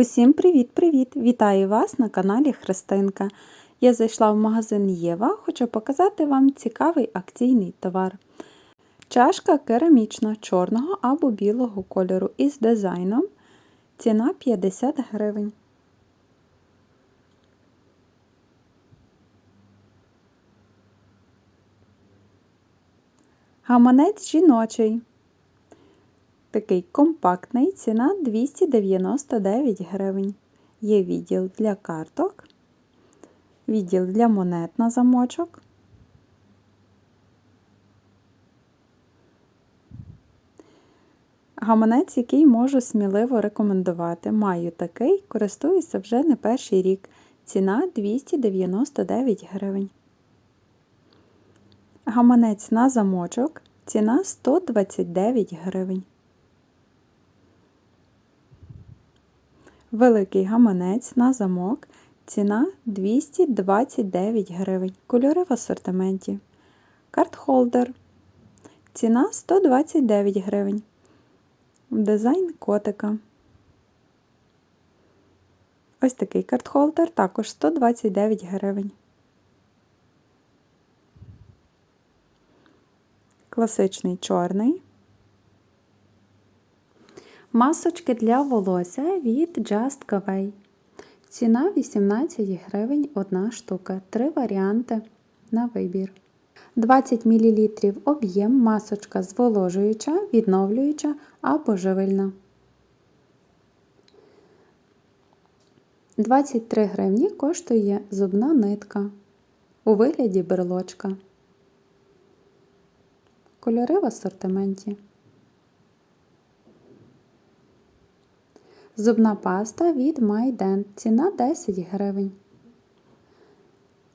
Усім привіт-привіт! Вітаю вас на каналі Христинка. Я зайшла в магазин Єва, хочу показати вам цікавий акційний товар. Чашка керамічна чорного або білого кольору із дизайном. Ціна 50 гривень. Гаманець жіночий. Такий компактний, ціна 299 гривень. Є відділ для карток, відділ для монет на замочок. Гаманець, який можу сміливо рекомендувати. Маю такий, користуюся вже не перший рік. Ціна 299 гривень. Гаманець на замочок. Ціна 129 гривень. Великий гаманець на замок. Ціна 229 гривень. Кольори в асортименті. Картхолдер. Ціна 129 гривень. Дизайн котика. Ось такий картхолдер також 129 гривень. Класичний чорний. Масочки для волосся від Just Cavay. Ціна 18 гривень одна штука. Три варіанти на вибір. 20 мл об'єм масочка зволожуюча, відновлююча або живильна. 23 гривні коштує зубна нитка у вигляді берлочка. Кольори в асортименті. Зубна паста від MyDent. Ціна 10 гривень.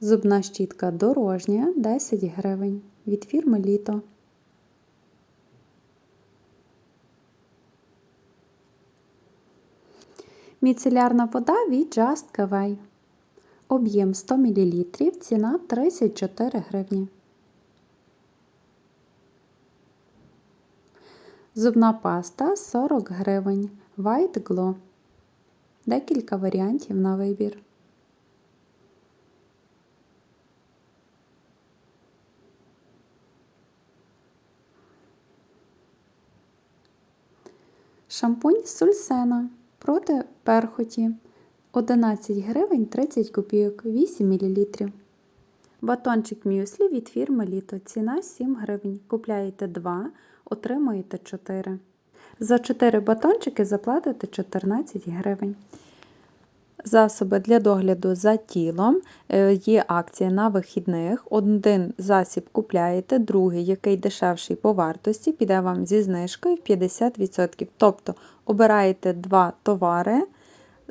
Зубна щітка дорожня 10 гривень від фірми Літо. Міцелярна вода від Just Cavay. Об'єм 100 мл. Ціна 34 гривні. Зубна паста 40 гривень. White Glow. Декілька варіантів на вибір. Шампунь Сульсена проти перхоті 11 гривень 30 копійок 8 мл. Батончик мюслі від фірми Літо. Ціна 7 гривень. Купляєте 2, отримуєте 4. За 4 батончики заплатите 14 гривень. Засоби для догляду за тілом. Е, є акція на вихідних. Один засіб купляєте, другий, який дешевший по вартості, піде вам зі знижкою 50%. Тобто обираєте два товари.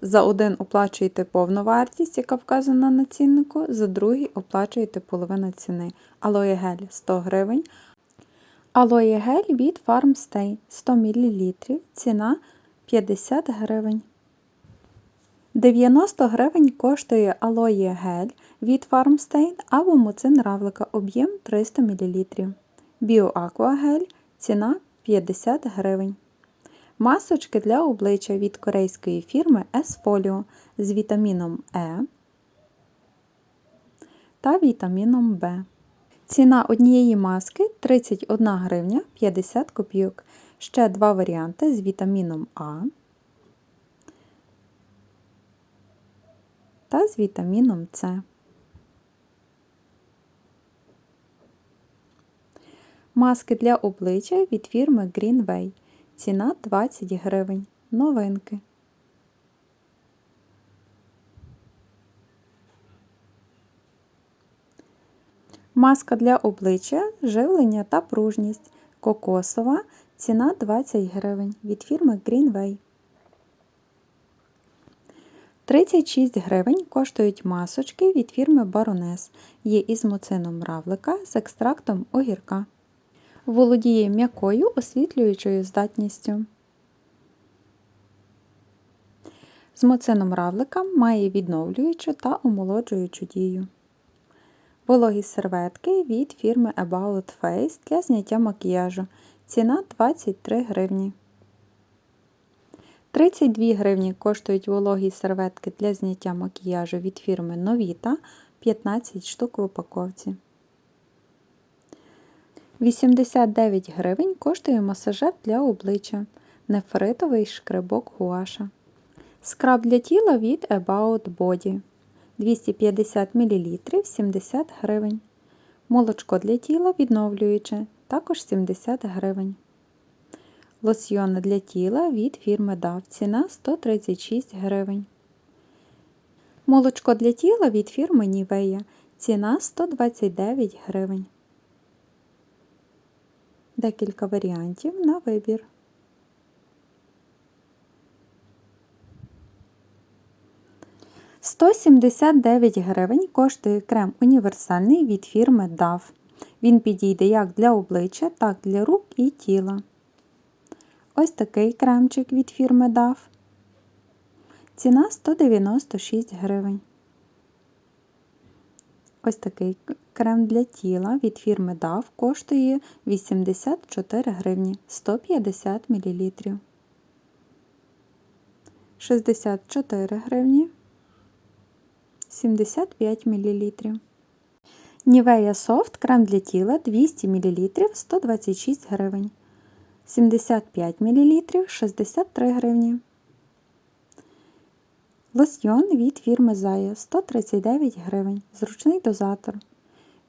За один оплачуєте повну вартість, яка вказана на ціннику, за другий оплачуєте половину ціни. Алоє гель 100 гривень. Алоє гель від Farmstay 100 мл. Ціна 50 гривень. 90 гривень коштує алоє гель від Farmstay або муцин равлика об'єм 300 мл. Біоаква гель ціна 50 гривень. Масочки для обличчя від корейської фірми S-Folio з вітаміном Е та вітаміном В. Ціна однієї маски 31 гривня 50 копійок. Ще два варіанти з вітаміном А та з вітаміном С. Маски для обличчя від фірми Greenway. Ціна 20 гривень. Новинки. Маска для обличчя, живлення та пружність. Кокосова. Ціна 20 гривень від фірми Greenway. 36 гривень коштують масочки від фірми Baroness. Є із муцином равлика з екстрактом огірка. Володіє м'якою освітлюючою здатністю. З муцином равлика має відновлюючу та омолоджуючу дію. Вологі серветки від фірми About Face для зняття макіяжу. Ціна 23 гривні. 32 гривні коштують вологі серветки для зняття макіяжу від фірми Новіта 15 штук в упаковці. 89 гривень коштує масажет для обличчя, нефритовий шкребок гуаша. Скраб для тіла від About Body 250 мл 70 гривень. Молочко для тіла відновлююче також 70 гривень. Лосьйон для тіла від фірми DAV ціна 136 гривень. Молочко для тіла від фірми Nivea ціна 129 гривень. Декілька варіантів на вибір. «179 гривень коштує крем універсальний від фірми DAV. Він підійде як для обличчя, так і для рук і тіла. Ось такий кремчик від фірми DAV. Ціна 196 гривень. Ось такий крем для тіла від фірми DAV коштує 84 гривні 150 мл. 64 гривні 75 мл. Nivea Soft крем для тіла 200 мл 126 гривень. 75 мл 63 гривні. Лосьйон від фірми Zaya 139 гривень. Зручний дозатор.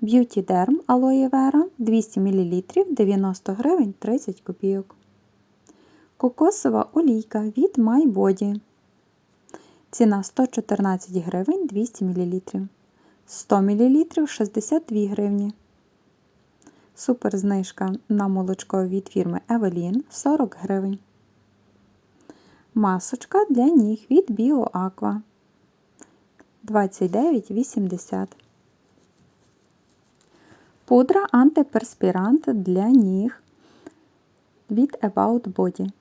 Beauty Derm Aloe Vera 200 мл 90 гривень 30 копійок. Кокосова олійка від My Body. Ціна 114 гривень 200 мл. 100 мл 62 гривні. Супер знижка на молочко від фірми Evelyn 40 гривень. Масочка для ніг від BioAqua 29,80. Пудра антиперспірант для ніг від About Body.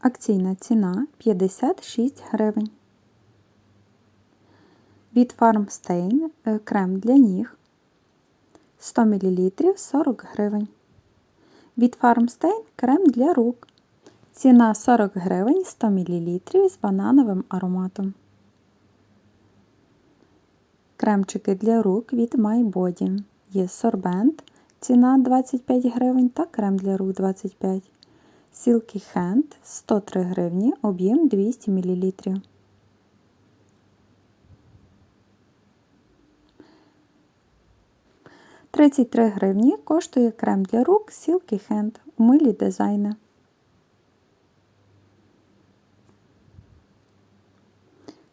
Акційна ціна 56 гривень. Від Farmstain е, крем для ніг 100 мл 40 гривень. Від Farmstain крем для рук. Ціна 40 гривень 100 мл з банановим ароматом. Кремчики для рук від My Body. Є сорбент. Ціна 25 гривень та крем для рук 25 Silky Hand 103 гривні, об'єм 200 мл. Тридцять три гривні коштує крем для рук Silky Hand у милі дизайни.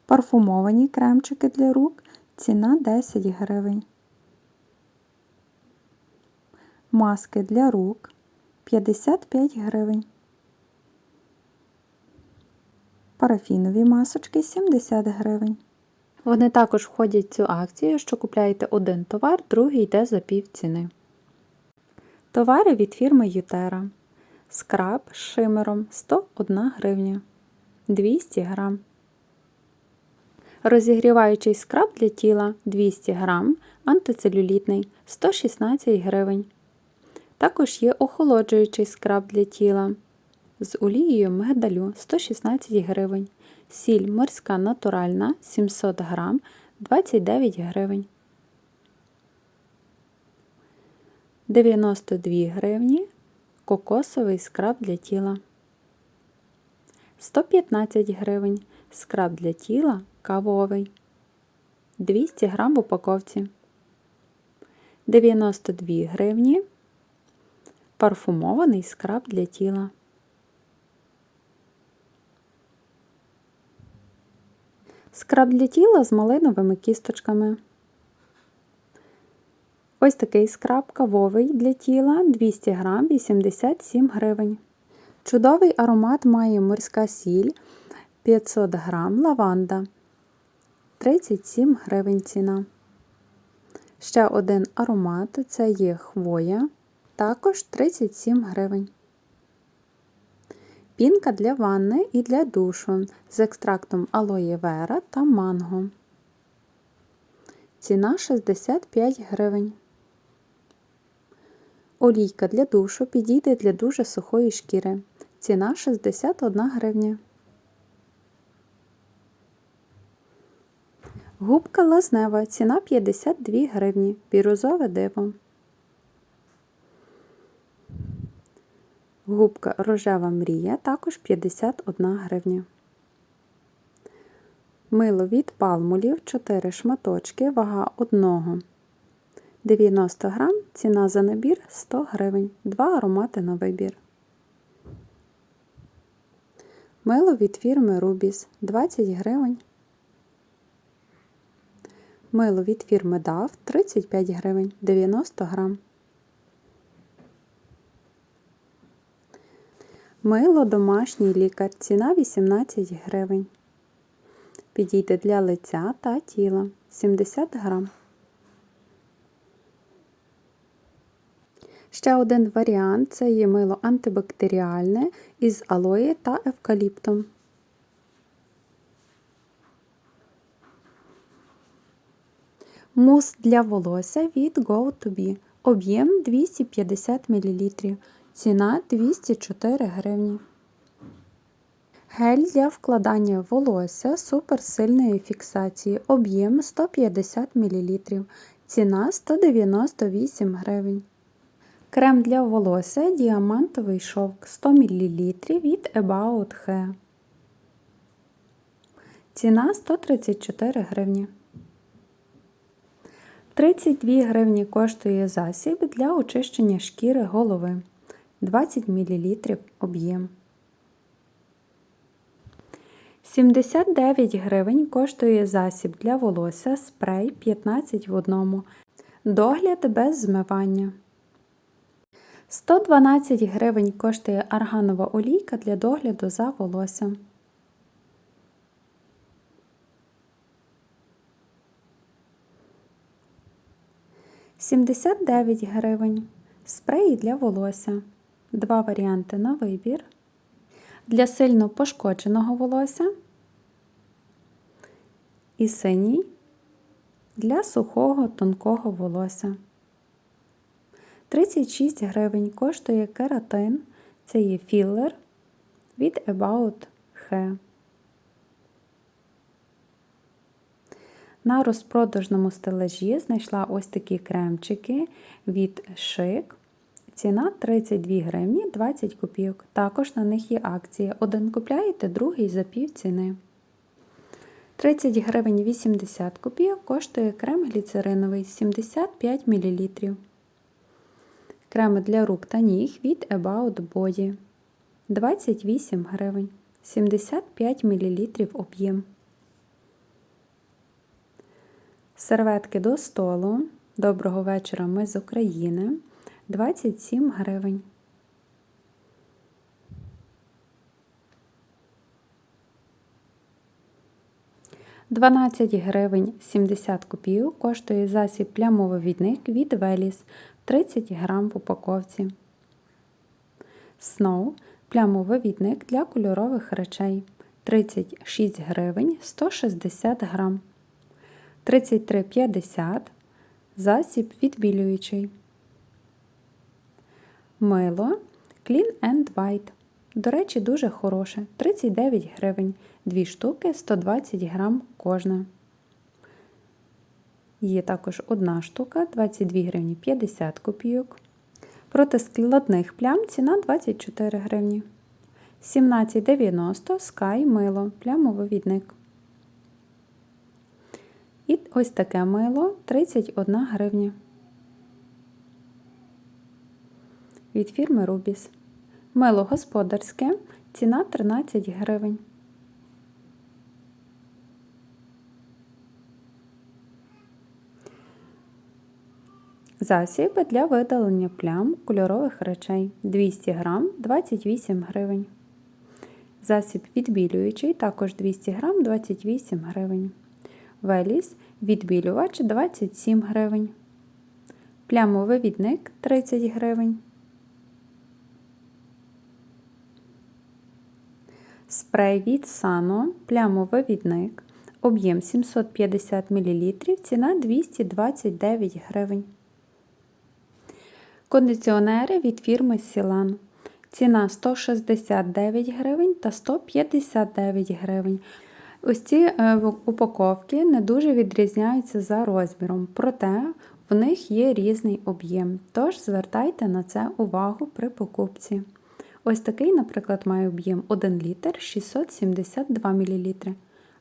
Парфумовані кремчики для рук. Ціна 10 гривень. Маски для рук 55 гривень. Парафінові масочки 70 гривень. Вони також входять в цю акцію, що купляєте один товар, другий йде за пів ціни. Товари від фірми Ютера. Скраб з шимером 101 гривня 200 грам. Розігріваючий скраб для тіла 200 грам, антицелюлітний 116 гривень. Також є охолоджуючий скраб для тіла з олією мигдалю 116 гривень. Сіль морська натуральна 700 грам 29 гривень. 92 гривні кокосовий скраб для тіла. 115 гривень скраб для тіла кавовий. 200 грам в упаковці. 92 гривні парфумований скраб для тіла. Скраб для тіла з малиновими кісточками. Ось такий скраб кавовий для тіла 200 грам 87 гривень. Чудовий аромат має морська сіль 500 грам лаванда 37 гривень ціна. Ще один аромат це є хвоя, також 37 гривень. Пінка для ванни і для душу з екстрактом алої вера та манго. Ціна 65 гривень. Олійка для душу підійде для дуже сухої шкіри. Ціна 61 гривня. Губка лазнева. Ціна 52 гривні. Бірюзове диво. Губка рожева мрія також 51 гривня. Мило від палмулів 4 шматочки, вага одного. 90 грам, ціна за набір 100 гривень. Два аромати на вибір. Мило від фірми Rubis 20 гривень. Мило від фірми DAV 35 гривень 90 грам. Мило домашній лікар. Ціна 18 гривень. Підійде для лиця та тіла 70 грам. Ще один варіант це є мило антибактеріальне із алої та евкаліптом. Мус для волосся від Go2B. Об'єм 250 мл. Ціна 204 гривні. Гель для вкладання волосся суперсильної фіксації. Об'єм 150 мл. Ціна 198 гривень. Крем для волосся діамантовий шовк 100 мл від About Hair. Ціна 134 гривні. 32 гривні коштує засіб для очищення шкіри голови. 20 мл об'єм. 79 гривень коштує засіб для волосся спрей 15 в одному. Догляд без змивання. 112 гривень коштує арганова олійка для догляду за волоссям. Сімдесят дев'ять гривень. Спреї для волосся. Два варіанти на вибір. Для сильно пошкодженого волосся і синій для сухого тонкого волосся. 36 гривень коштує кератин. Це є філер від About Hair. На розпродажному стелажі знайшла ось такі кремчики від Chic. Ціна 32 гривні 20 копійок. Також на них є акція. Один купляєте, другий за пів ціни. 30 гривень 80 копійок коштує крем гліцериновий 75 мл. Креми для рук та ніг від About Body 28 гривень, 75 мл об'єм. Серветки до столу. Доброго вечора ми з України 27 гривень. Дванадцять гривень 70 копійок коштує засіб плямовий відник від Веліс 30 грам в упаковці. Snow плямовий відник для кольорових речей 36 гривень 160 грам. 33,50 засіб відбілюючий. Мило Clean and White. До речі, дуже хороше. 39 гривень. Дві штуки 120 грам кожна. Є також одна штука 22 гривні 50 копійок. Проти складних плям ціна 24 гривні. 17,90 Sky мило, плямовий відник. І ось таке мило 31 гривня. Від фірми Rubis. Мило господарське, ціна 13 гривень. Засіб для видалення плям кольорових речей 200 грам 28 гривень. Засіб відбілюючий також 200 грам 28 гривень. Веліс відбілювач 27 гривень. Плямовий відник 30 гривень. Спрей від Сано, плямовий відник. Об'єм 750 мл, ціна 229 гривень. Кондиціонери від фірми Сілан. Ціна 169 гривень та 159 гривень. Ось ці е, упаковки не дуже відрізняються за розміром, проте в них є різний об'єм, тож звертайте на це увагу при покупці. Ось такий, наприклад, має об'єм 1 літр 672 мл,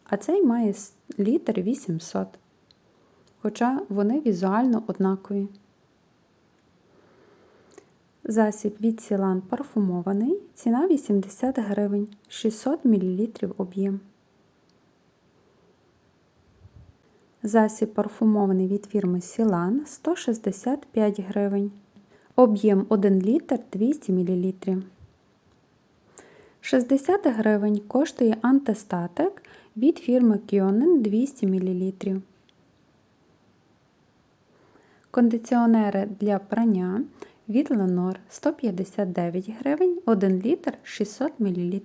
а цей має літр 800, хоча вони візуально однакові. Засіб від Сілан парфумований, ціна 80 гривень, 600 мл об'єм. Засіб парфумований від фірми Сілан 165 гривень. Об'єм 1 літр 200 мл. 60 гривень коштує антистатик від фірми Kionen 200 мл. Кондиціонери для прання від Lenor 159 гривень 1 літр 600 мл.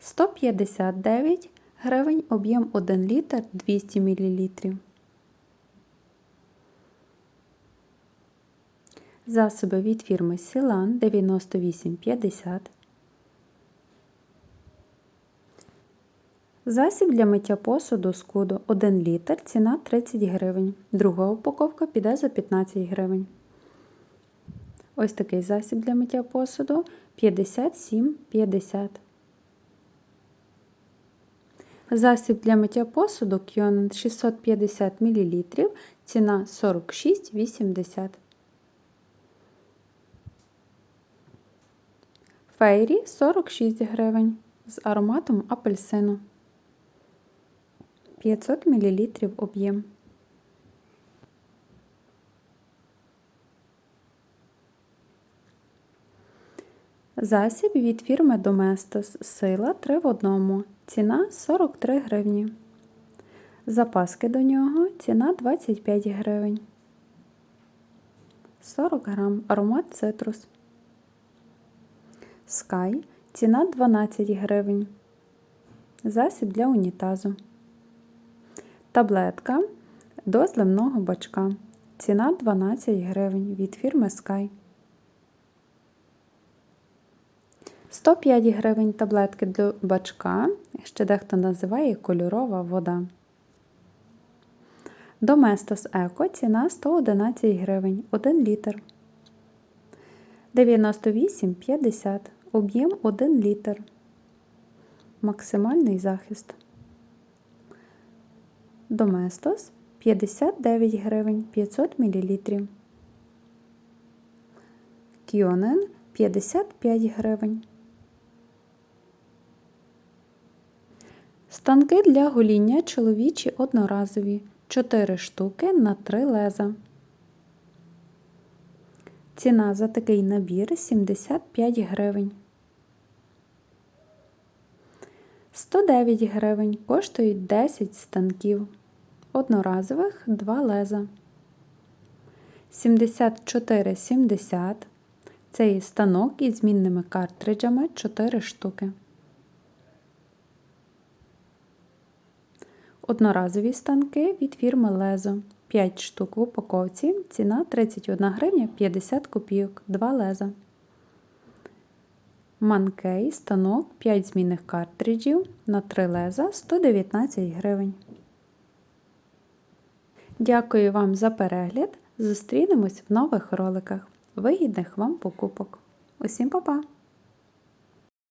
159 гривень об'єм 1 літр 200 мл. Засоби від фірми Сілан 9850. Засіб для миття посуду скуду 1 літр, ціна 30 гривень. Друга упаковка піде за 15 гривень. Ось такий засіб для миття посуду 57,50. Засіб для миття посуду Kionen 650 мл, ціна 46,80. Фейрі 46 гривень з ароматом апельсину. 500 мл об'єм. Засіб від фірми Domestos Сила 3 в одному. Ціна 43 гривні. Запаски до нього ціна 25 гривень. 40 грам аромат цитрус. Sky ціна 12 гривень. Засіб для унітазу. Таблетка до зливного бачка. Ціна 12 гривень від фірми Sky. 105 гривень таблетки для бачка, ще дехто називає кольорова вода. Доместос Еко ціна 111 гривень 1 літр. 98,50 об'єм 1 літр. Максимальний захист. Доместос 59 гривень 500 мл. Кіонен 55 гривень. Станки для гоління чоловічі одноразові 4 штуки на 3 леза. Ціна за такий набір 75 гривень. 109 гривень коштують 10 станків. Одноразових 2 леза. 74,70 це є станок із змінними картриджами 4 штуки. Одноразові станки від фірми Лезо 5 штук в упаковці. Ціна 31 гривня 50 копійок, 2 леза. Манкей станок 5 змінних картриджів на 3 леза 119 гривень. Дякую вам за перегляд. Зустрінемось в нових роликах. Вигідних вам покупок. Усім па-па!